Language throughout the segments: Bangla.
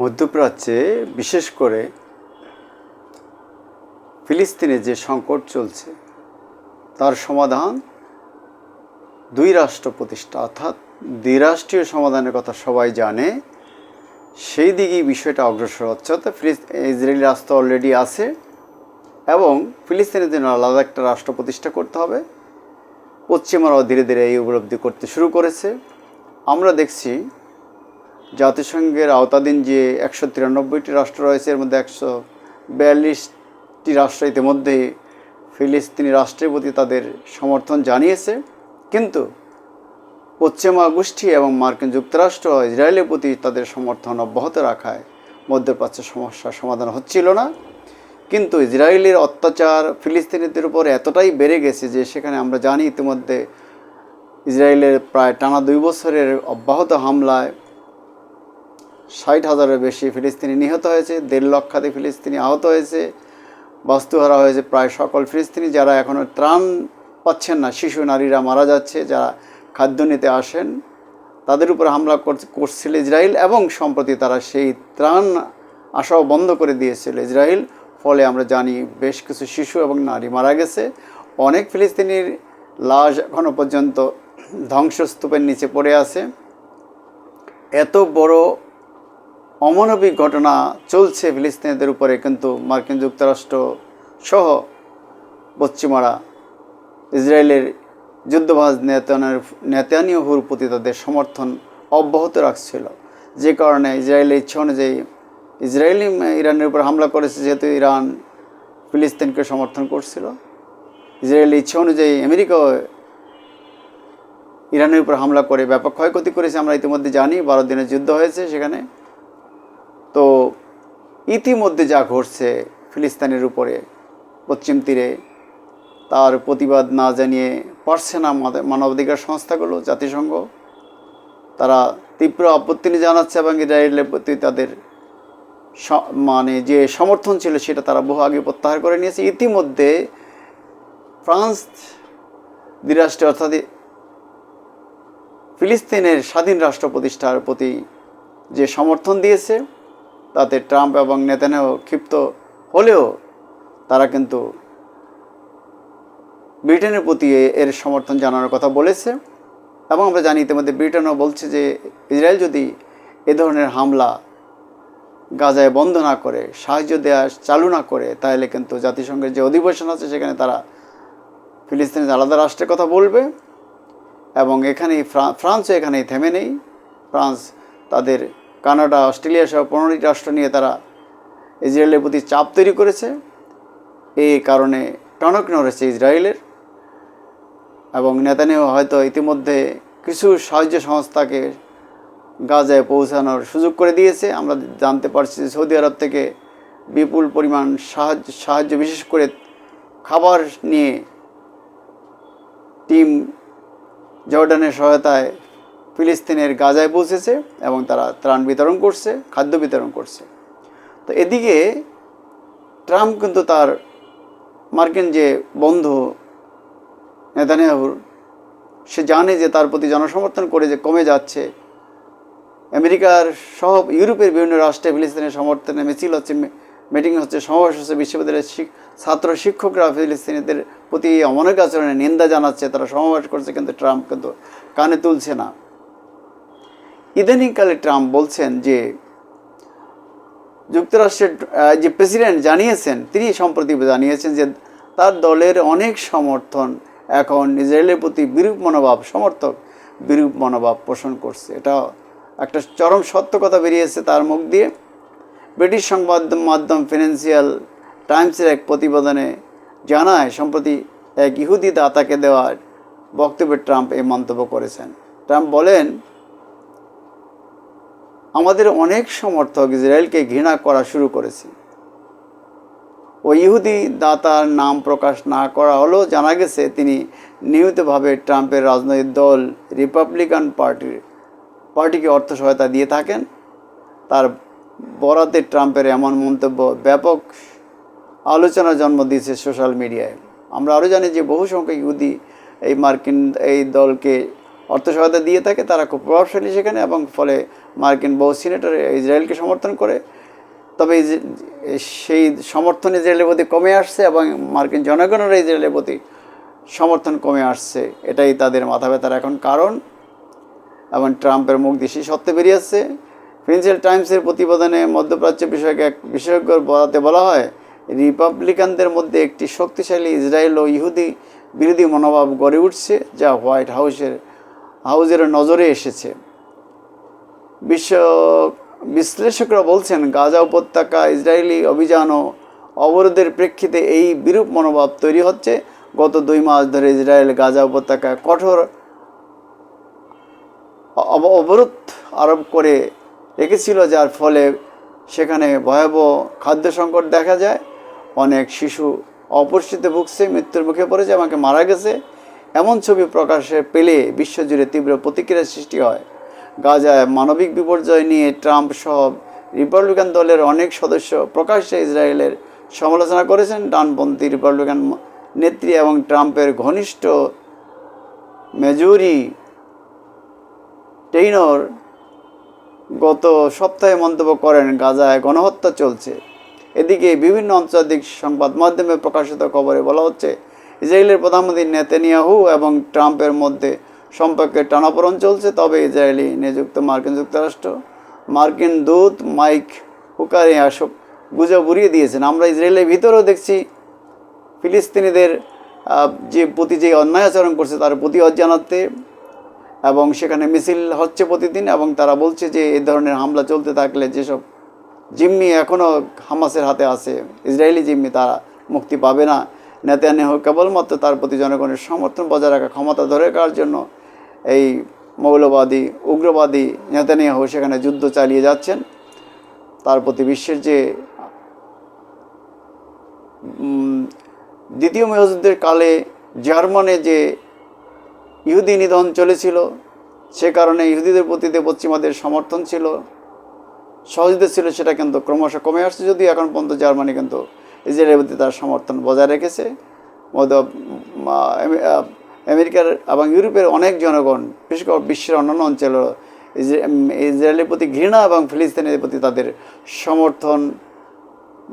মধ্যপ্রাচ্যে, বিশেষ করে ফিলিস্তিনে যে সংকট চলছে, তার সমাধান দুই রাষ্ট্র প্রতিষ্ঠা, অর্থাৎ দ্বিরাষ্ট্রীয় সমাধানের কথা সবাই জানে। সেই দিকেই বিষয়টা অগ্রসর হচ্ছে, অর্থাৎ ইসরায়েলি রাষ্ট্র অলরেডি আছে এবং ফিলিস্তিনের জন্য আলাদা একটা রাষ্ট্র প্রতিষ্ঠা করতে হবে। পশ্চিমারাও ধীরে ধীরে এই উপলব্ধি করতে শুরু করেছে। আমরা দেখছি জাতিসংঘের আওতাধীন যে একশো তিরানব্বইটি রাষ্ট্র রয়েছে, এর মধ্যে একশো বিয়াল্লিশটি রাষ্ট্র ইতিমধ্যে ফিলিস্তিনি রাষ্ট্রের প্রতি তাদের সমর্থন জানিয়েছে। কিন্তু পশ্চিমা গোষ্ঠী এবং মার্কিন যুক্তরাষ্ট্র ইসরায়েলের প্রতি তাদের সমর্থন অব্যাহত রাখায় মধ্যপ্রাচ্যের সমস্যার সমাধান হচ্ছিল না। কিন্তু ইসরায়েলের অত্যাচার ফিলিস্তিনিদের উপর এতটাই বেড়ে গেছে যে সেখানে আমরা জানি ইতিমধ্যে ইসরায়েলের প্রায় টানা দুই বছরের অব্যাহত হামলায় ষাট হাজারের বেশি ফিলিস্তিনি নিহত হয়েছে, দেড় লক্ষাধিক ফিলিস্তিনি আহত হয়েছে, বাস্তুহারা হয়েছে প্রায় সকল ফিলিস্তিনি যারা এখনও ত্রাণ পাচ্ছেন না, শিশু নারীরা মারা যাচ্ছে, যারা খাদ্য নিতে আসেন, তাদের উপর হামলা করছে- করছিল ইসরায়েল এবং সম্প্রতি তারা সেই ত্রাণ আসাও বন্ধ করে দিয়েছিল ইসরায়েল। ফলে আমরা জানি বেশ কিছু শিশু এবং নারী মারা গেছে। অনেক ফিলিস্তিনির লাশ এখনও পর্যন্ত ধ্বংসস্তূপের নিচে পড়ে আছে। এত বড় অমানবিক ঘটনা চলছে ফিলিস্তিনিদের উপরে, কিন্তু মার্কিন যুক্তরাষ্ট্র সহ পশ্চিমারা ইসরায়েলের যুদ্ধবাজ নেতানের নেতানিয়াহুর প্রতি তাদের সমর্থন অব্যাহত রাখছিল। যে কারণে ইসরায়েলের ইচ্ছা অনুযায়ী ইসরায়েলি ইরানের উপর হামলা করেছে যেহেতু ইরান ফিলিস্তিনকে সমর্থন করছিল। ইসরায়েলের ইচ্ছা অনুযায়ী আমেরিকাও ইরানের উপর হামলা করে ব্যাপক ক্ষয়ক্ষতি করেছে, আমরা ইতিমধ্যে জানি। বারো দিনের যুদ্ধ হয়েছে সেখানে। তো ইতিমধ্যে যা ঘটছে ফিলিস্তিনের উপরে, পশ্চিম তীরে, তার প্রতিবাদ না জানিয়ে পারছে না মানবাধিকার সংস্থাগুলো, জাতিসংঘ। তারা তীব্র আপত্তি জানাচ্ছে এবং ইসরায়েলের প্রতি তাদের মানে যে সমর্থন ছিল সেটা তারা বহু আগে প্রত্যাহার করে নিয়েছে। ইতিমধ্যে ফ্রান্স দ্বিরাষ্ট্রে অর্থাৎ ফিলিস্তিনের স্বাধীন রাষ্ট্র প্রতিষ্ঠার প্রতি যে সমর্থন দিয়েছে তাতে ট্রাম্প এবং নেতানেও ক্ষিপ্ত হলেও তারা কিন্তু ব্রিটেনের প্রতি এর সমর্থন জানানোর কথা বলেছে। এবং আমরা জানি ইতিমধ্যে ব্রিটেনও বলছে যে ইসরায়েল যদি এ ধরনের হামলা গাজায় বন্ধ না করে, সাহায্য দেওয়া চালু না করে, তাহলে কিন্তু জাতিসংঘের যে অধিবেশন আছে সেখানে তারা ফিলিস্তিনের আলাদা রাষ্ট্রের কথা বলবে। এবং এখানেই ফ্রা- ফ্রান্সও এখানেই থেমে নেই। ফ্রান্স তাদের কানাডা, অস্ট্রেলিয়া সহ পনেরোটি রাষ্ট্র নিয়ে তারা ইসরায়েলের প্রতি চাপ তৈরি করেছে। এই কারণে টনক নড়েছে ইসরায়েলের এবং নেতানিয়াহু হয়তো ইতিমধ্যে কিছু সাহায্য সংস্থাকে গাজায় পৌঁছানোর সুযোগ করে দিয়েছে। আমরা জানতে পারছি যে সৌদি আরব থেকে বিপুল পরিমাণ সাহায্য সাহায্য বিশেষ করে খাবার নিয়ে টিম জর্ডানের সহায়তায় ফিলিস্তিনের গাজায় পৌঁছেছে এবং তারা ত্রাণ বিতরণ করছে, খাদ্য বিতরণ করছে। তো এদিকে ট্রাম্প কিন্তু তার মার্কিন যে বন্ধু নেতানিয়াহুর সে জানে যে তার প্রতি জনসমর্থন করে যে কমে যাচ্ছে। আমেরিকার সহ ইউরোপের বিভিন্ন রাষ্ট্রে ফিলিস্তিনের সমর্থনে মিছিল হচ্ছে মিটিং হচ্ছে, সমাবেশ হচ্ছে, বিশ্ববিদ্যালয়ের ছাত্র শিক্ষকরা ফিলিস্তিনিদের প্রতি এই অমানবিক আচরণের নিন্দা জানাচ্ছে, তারা সমাবেশ করছে, কিন্তু ট্রাম্প কিন্তু কানে তুলছে না। ইদানিংকালে ট্রাম্প বলছেন যে যুক্তরাষ্ট্রের যে প্রেসিডেন্ট জানিয়েছেন, তিনি সম্প্রতি জানিয়েছেন যে তার দলের অনেক সমর্থন এখন ইসরায়েলের প্রতি বিরূপ মনোভাব, সমর্থক বিরূপ মনোভাব পোষণ করছে। এটা একটা চরম সত্য কথা বেরিয়েছে তার মুখ দিয়ে। ব্রিটিশ সংবাদ মাধ্যম ফিনান্সিয়াল টাইমসের এক প্রতিবেদনে জানায়, সম্প্রতি এক ইহুদি দাতাকে দেওয়ার বক্তব্যে ট্রাম্প এই মন্তব্য করেছেন। ট্রাম্প বলেন আমাদের অনেক সমর্থক ইসরায়েলকে ঘৃণা করা শুরু করেছে। ওই ইহুদি দাতার নাম প্রকাশ না করা হলেও জানা গেছে তিনি নিয়মিতভাবে ট্রাম্পের রাজনৈতিক দল রিপাবলিকান পার্টির, পার্টিকে অর্থ সহায়তা দিয়ে থাকেন। তার বরাতে ট্রাম্পের এমন মন্তব্য ব্যাপক আলোচনা জন্ম দিয়েছে সোশ্যাল মিডিয়ায়। আমরা আরও জানি যে বহু সংখ্যক ইহুদি এই মার্কিন, এই দলকে অর্থ সহায়তা দিয়ে থাকে, তারা খুব প্রভাবশালী সেখানে এবং ফলে মার্কিন বহু সিনেটর ইসরায়েলকে সমর্থন করে। তবে সেই সমর্থন ইসরায়েলের প্রতি কমে আসছে এবং মার্কিন জনগণের ইসরায়েলের প্রতি সমর্থন কমে আসছে। এটাই তাদের মাথা ব্যথার এখন কারণ। এবং ট্রাম্পের মুখ দেশি সত্যি বেরিয়ে আসছে। ফিনান্সিয়াল টাইমসের প্রতিবেদনে মধ্যপ্রাচ্য বিষয়ক এক বিশেষজ্ঞ বলাতে বলা হয়, রিপাবলিকানদের মধ্যে একটি শক্তিশালী ইসরায়েল ও ইহুদি বিরোধী মনোভাব গড়ে উঠছে, যা হোয়াইট হাউসের হাউসের নজরে এসেছে। বিশ্ব বিশ্লেষকরা বলছেন, গাজা উপত্যকা, ইসরায়েলি অভিযান ও অবরোধের প্রেক্ষিতে এই বিরূপ মনোভাব তৈরি হচ্ছে। গত দুই মাস ধরে ইসরায়েল গাজা উপত্যকায় কঠোর অব- অবরোধ আরোপ করে রেখেছিল, যার ফলে সেখানে ভয়াবহ খাদ্য সংকট দেখা যায়। অনেক শিশু অপুষ্টিতে ভুগছে, মৃত্যুর মুখে পড়েছে, আমাকে মারা গেছে। এমন ছবি প্রকাশে পেলে বিশ্বজুড়ে তীব্র প্রতিক্রিয়ার সৃষ্টি হয়। গাজায় মানবিক বিপর্যয় নিয়ে ট্রাম্প সহ রিপাবলিকান দলের অনেক সদস্য প্রকাশ্যে ইসরায়েলের সমালোচনা করেছেন ডানপন্থী রিপাবলিকান নেত্রী এবং ট্রাম্পের ঘনিষ্ঠ মেজরি টেইনর গত সপ্তাহে মন্তব্য করেন, গাজায় গণহত্যা চলছে। এদিকে বিভিন্ন আন্তর্জাতিক সংবাদ মাধ্যমে প্রকাশিত খবরে বলা হচ্ছে, ইসরায়েলের প্রধানমন্ত্রী নেতানিয়াহু এবং ট্রাম্পের মধ্যে সম্পর্কে টানাপোড়ন চলছে, তবে ইসরায়েলি নিযুক্ত মার্কিন যুক্তরাষ্ট্র, মার্কিন দূত মাইক হুকারে আসব গুজব উড়িয়ে দিয়েছেন। আমরা ইসরায়েলের ভিতরেও দেখছি ফিলিস্তিনিদের যে প্রতি যে অন্যায় আচরণ করছে তার প্রতিবাদ জানাতে এবং সেখানে মিছিল হচ্ছে প্রতিদিন, এবং তারা বলছে যে এই ধরনের হামলা চলতে থাকলে যেসব জিম্মি এখনও হামাসের হাতে আছে, ইসরায়েলি জিম্মি, তারা মুক্তি পাবে না। নেতানিয়াহু কেবলমাত্র তার প্রতি জনগণের সমর্থন বজায় রাখা, ক্ষমতা ধরে রাখার জন্য এই মৌলবাদী, উগ্রবাদী নেতানিয়াহু সেখানে যুদ্ধ চালিয়ে যাচ্ছেন। তার প্রতি বিশ্বের যে দ্বিতীয় মহাযুদ্ধের কালে জার্মানে যে ইহুদি নিধন চলেছিল, সে কারণে ইহুদিদের প্রতি পশ্চিমাদের সমর্থন ছিল সহযোগিতা ছিল, সেটা কিন্তু ক্রমশ কমে আসছে। যদিও এখন পর্যন্ত জার্মানি কিন্তু ইসরায়েলের প্রতি তার সমর্থন বজায় রেখেছে। মধ্য আমেরিকার এবং ইউরোপের অনেক জনগণ, বিশেষ করে বিশ্বের অন্যান্য অঞ্চলেও ইসরা- ইসরায়েলের প্রতি ঘৃণা এবং ফিলিস্তিনের প্রতি তাদের সমর্থন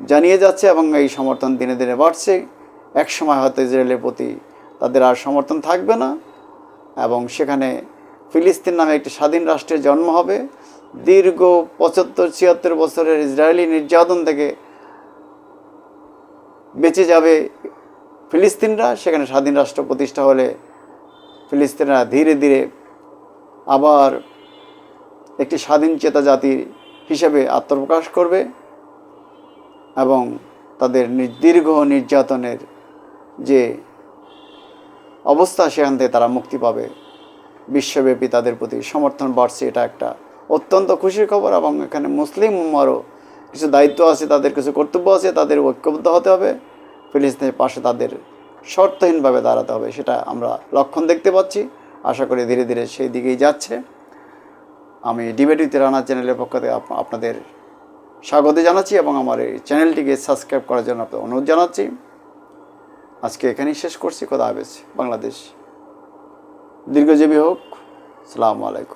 জানিয়ে যাচ্ছে এবং এই সমর্থন দিনে দিনে বাড়ছে। এক সময় হয়তো ইসরায়েলের প্রতি তাদের আর সমর্থন থাকবে না এবং সেখানে ফিলিস্তিন নামে একটি স্বাধীন রাষ্ট্রের জন্ম হবে। দীর্ঘ পঁচাত্তর, ছিয়াত্তর বছরের ইসরায়েলি নির্যাতন থেকে বেঁচে যাবে ফিলিস্তিনরা, সেখানে স্বাধীন রাষ্ট্র প্রতিষ্ঠা হলে ফিলিস্তিনরা ধীরে ধীরে আবার একটি স্বাধীন চেতা জাতি হিসেবে আত্মপ্রকাশ করবে এবং তাদের দীর্ঘ নির্যাতনের যে অবস্থা, সেখান থেকে তারা মুক্তি পাবে। বিশ্বব্যাপী তাদের প্রতি সমর্থন বাড়ছে, এটা একটা অত্যন্ত খুশির খবর এবং এখানে মুসলিম উম্মারও কিছু দায়িত্ব আছে, তাদের কিছু কর্তব্য আছে, তাদের ঐক্যবদ্ধ হতে হবে। ফিলিস্তিনের পাশে তাদের শর্তহীনভাবে দাঁড়াতে হবে, সেটা আমরা লক্ষণ দেখতে পাচ্ছি। আশা করি ধীরে ধীরে সেই দিকেই যাচ্ছে। আমি ডিবেটিতে রানা চ্যানেলের পক্ষ থেকে আপনাদের স্বাগত জানাচ্ছি এবং আমার এই চ্যানেলটিকে সাবস্ক্রাইব করার জন্য আপনাদের অনুরোধ জানাচ্ছি। আজকে এখানেই শেষ করছি। কথা হবে বাংলাদেশ। দীর্ঘজীবী হোক। সালামু আলাইকুম।